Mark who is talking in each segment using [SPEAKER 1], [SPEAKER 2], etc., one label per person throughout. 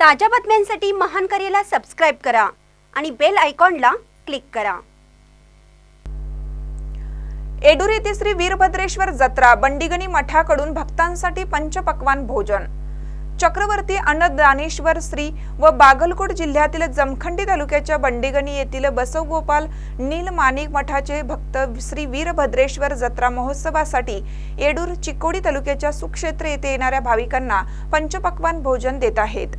[SPEAKER 1] ताज्या बातम्यांसाठी महान करेला सबस्क्राईब करा आणि बेल आयकॉनला क्लिक करा.
[SPEAKER 2] एडूर येथे श्री वीरभद्रेश्वर जत्रा बंडिगणी मठाकडून भक्तांसाठी पंचपक्वान भोजन. चक्रवर्ती अन्नदानेश्वर श्री व बागलकोट जिल्ह्यातील जमखंडी तालुक्याच्या बंडिगणी येथील बसवगोपाल नीलमाणिक मठाचे भक्त श्री वीरभद्रेश्वर जत्रा महोत्सवासाठी येडूर चिकोडी तालुक्याच्या सुक्षेत्र येथे येणाऱ्या भाविकांना पंचपक्वान भोजन देत आहेत.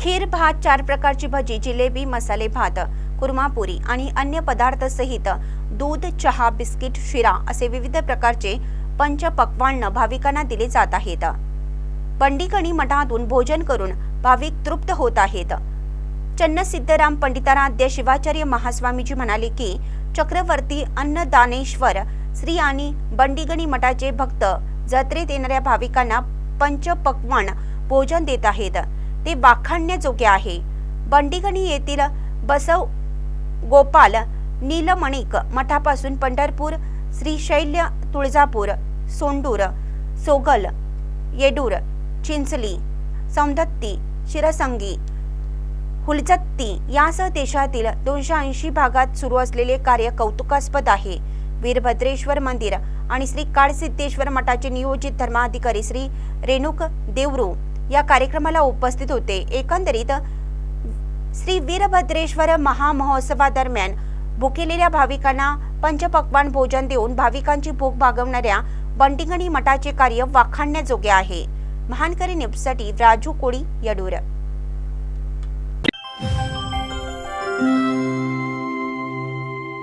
[SPEAKER 1] खीर भात चार प्रकारची भजी जिलेबी मसाले भात कुर्मापुरी आणि अन्य पदार्थ सहित दूध चहा बिस्किट शिरा असे विविध प्रकारचे पंचपक्वान्न भाविकांना दिले जात आहेत. पंडिकणी मठातून भोजन करून भाविक तृप्त होत आहेत. चन्न सिद्धराम पंडिताराध्य शिवाचार्य महास्वामीजी म्हणाले की चक्रवर्ती अन्नदानेश्वर श्री आणि बंडिगणी मठाचे भक्त जत्रेत येणाऱ्या भाविकांना पंचपक्वान भोजन देत आहेत. ते वाखाणण्याजोगे आहे. बंडिगणी येथील बसव गोपाल नीलमणिक मठापासून पंढरपूर श्रीशैल्य तुळजापूर सोंडूर सोगल येडूर चिंचली सौंदत्ती शिरसंगी हुलचत्ती यासह देशातील दोनशे ऐंशी भागात सुरू असलेले कार्य कौतुकास्पद आहे. वीरभद्रेश्वर मंदिर आणि श्री काळसिद्धेश्वर मठाचे नियोजित धर्माधिकारी श्री रेणुक देवरू या कार्यक्रमाला उपस्थित होते. एकंदरीत श्री वीरभद्रेश्वर महामहोत्सवादरम्यान भुकेलेल्या भाविकांना पंचपक्वान भोजन देऊन भाविकांची भूक भागवणाऱ्या बंटिंगणी मठाचे कार्य वाखाणण्याजोगे आहे. महानकरी न्यूजसाठी राजू कोळी यडूर.